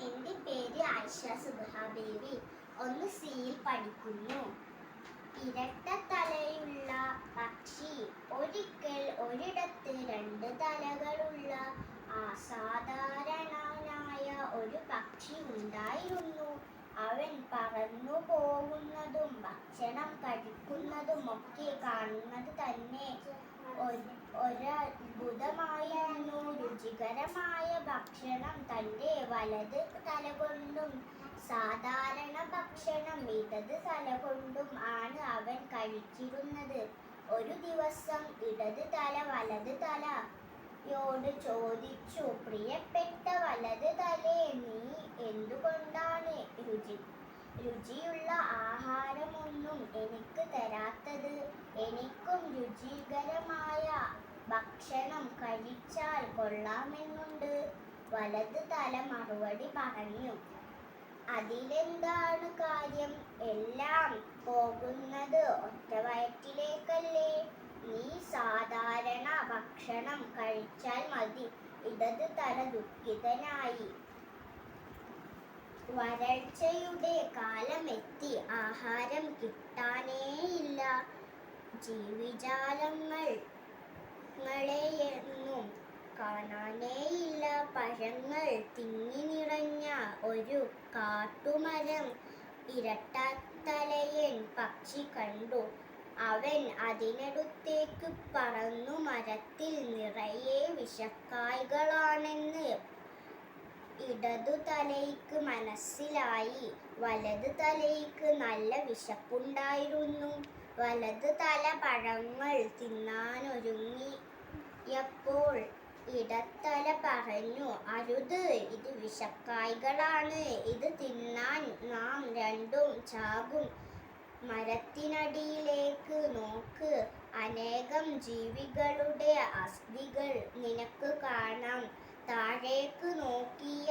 എന്റെ പേര് ആയിഷ സുബഹ ബേബി ഒന്ന് സിയിൽ പഠിക്കുന്നു. ഇരട്ട തലയുള്ള പക്ഷി ഒരിക്കൽ ഒരിടത്ത് രണ്ട് തലകളുള്ള അസാധാരണനായ ഒരു പക്ഷി ഉണ്ടായിരുന്നു. അവൻ പറന്നു പോകുന്നതും ഭക്ഷണം കഴിക്കുന്നതും ഒക്കെ കാണുന്നത് തന്നെ ഒരു- ഒരത്ഭുതമായിരുന്നു. രുചികരമായ ഭക്ഷണം തന്റെ വലത് തലകൊണ്ടും സാധാരണ ഭക്ഷണം ഇടത് തലകൊണ്ടും ആണ് അവൻ കഴിച്ചിരുന്നത്. ഒരു ദിവസം ഇടത് തല വലത് തലയോട് ചോദിച്ചു പ്രിയപ്പെട്ട വലത് തലേ നീ എന്തുകൊണ്ടാണ് രുചി രുചിയുള്ള ആഹാരമൊന്നും എനിക്ക് തരാത്തത്? എനിക്കും രുചികരമായ കഴിച്ചാൽ കൊള്ളാമെന്നുണ്ട്. വലത് തല മറുപടി പറഞ്ഞു. അതിലെന്താണ് കാര്യം? എല്ലാം പോകുന്നത് ഒറ്റ വയറ്റിലേക്കല്ലേ. നീ സാധാരണ ഭക്ഷണം കഴിച്ചാൽ മതി. ഇടത് തല ദുഃഖിതനായി. വരൾച്ചയുടെ കാലമെത്തി. ആഹാരം കിട്ടാനേയില്ല. ജീവിജാലങ്ങൾ ങ്ങളെയൊന്നും കാണാനേയില്ല പഴങ്ങൾ തിങ്ങി നിറഞ്ഞ ഒരു കാട്ടുമരം. ഇരട്ടത്തലയൻ പക്ഷി കണ്ടു. അവൻ അതിനടുത്തേക്ക് പറന്നു. മരത്തിൽ നിറയെ വിഷക്കായ്കളാണെന്ന് ഇടതു തലയ്ക്ക് മനസ്സിലായി. വലത് തലയ്ക്ക് നല്ല വിശപ്പുണ്ടായിരുന്നു. വലത് തല പഴങ്ങൾ തിന്നാനൊരുങ്ങിയപ്പോൾ ഇടത്തല പറഞ്ഞു അരുത് ഇത് വിഷക്കായ്കളാണ് ഇത് തിന്നാൻ നാം രണ്ടും ചാകും. മരത്തിനടിയിലേക്ക് നോക്ക്. അനേകം ജീവികളുടെ അസ്ഥികൾ നിനക്ക് കാണാം. താഴേക്ക് നോക്കിയ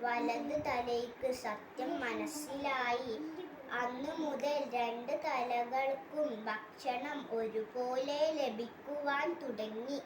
വലത് തലയ്ക്ക് സത്യം മനസ്സിലായി. അന്നു മുതൽ രണ്ട് തലകൾക്കും ഭക്ഷണം ഒരുപോലെ ലഭിക്കുവാൻ തുടങ്ങി.